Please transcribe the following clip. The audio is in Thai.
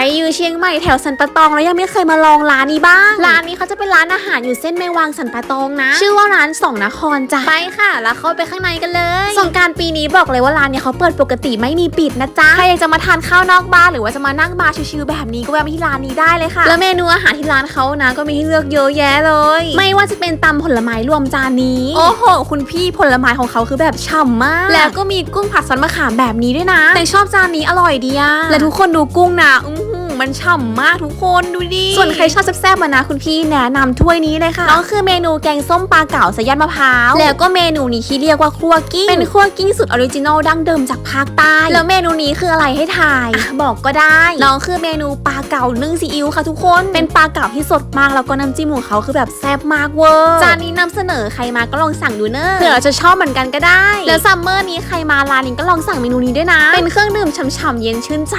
ใครอยู่เชียงใหม่แถวสันปะตองแล้วยังไม่เคยมาลองร้านนี้บ้าง ร้านนี้เขาจะเป็นร้านอาหารอยู่เส้นแมวางสันปะตองนะ ชื่อว่าร้านสองนครจ้ะไปค่ะ แล้วเข้าไปข้างในกันเลยสงกรารปีนี้บอกเลยว่าร้านเนี้ยเขาเปิดปกติไม่มีปิดนะจ๊ะใครอยากจะมาทานข้าวนอกบ้านหรือว่าจะมานั่งบาร์ชิวๆแบบนี้ก็แวะมาที่ร้านนี้ได้เลยค่ะ แล้วเมนูอาหารที่ร้านเขานะก็มีให้เลือกเยอะแยะเลย ไม่ว่าจะเป็นตำผลไม้รวมจานนี้ โอ้โห คุณพี่ผลไม้ของเขาคือแบบฉ่ำมาก แล้วก็มีกุ้งผัดซอสมะขามแบบนี้ด้วยนะ แต่ชอบจานนี้อร่อยดีอะและทุกคนดูกุ้งนะ อื้อหือ มันฉ่ำมากทุกคนดูดิ ส่วนใครชอบแซ่บๆมานะคุณพี่แนะนำถ้วยนี้เลยค่ะก็คือเมนูแกงส้มปลาเก๋าใส่ยัดมะพร้าว แล้วก็เมนูนี้ที่เรียกว่าคั่วกิ้ง เป็นคั่วกิ้งสุดออริจินอลดั้งเดิมจากภาคใต้ แล้วเมนูนี้คืออะไรให้ทายอะบอกก็ได้น้องคือเมนูปลาเก๋านึ่งซีอิ๊วค่ะทุกคน เป็นปลาเก๋าที่สดมากแล้วก็น้ำจิ้มของเขาคือแบบแซ่บมากเวอร์จานนี้นำเสนอใครมาก็ลองสั่งดูเนอะเผื่อจะชอบเหมือนกันก็ได้ แล้วซัมเมอร์นี้ใครมาร้านนี้ก็ลองสั่งเมนูนี้ด้วยนะ เป็นเครื่องดื่มฉ่ำๆเย็นชื่นใจ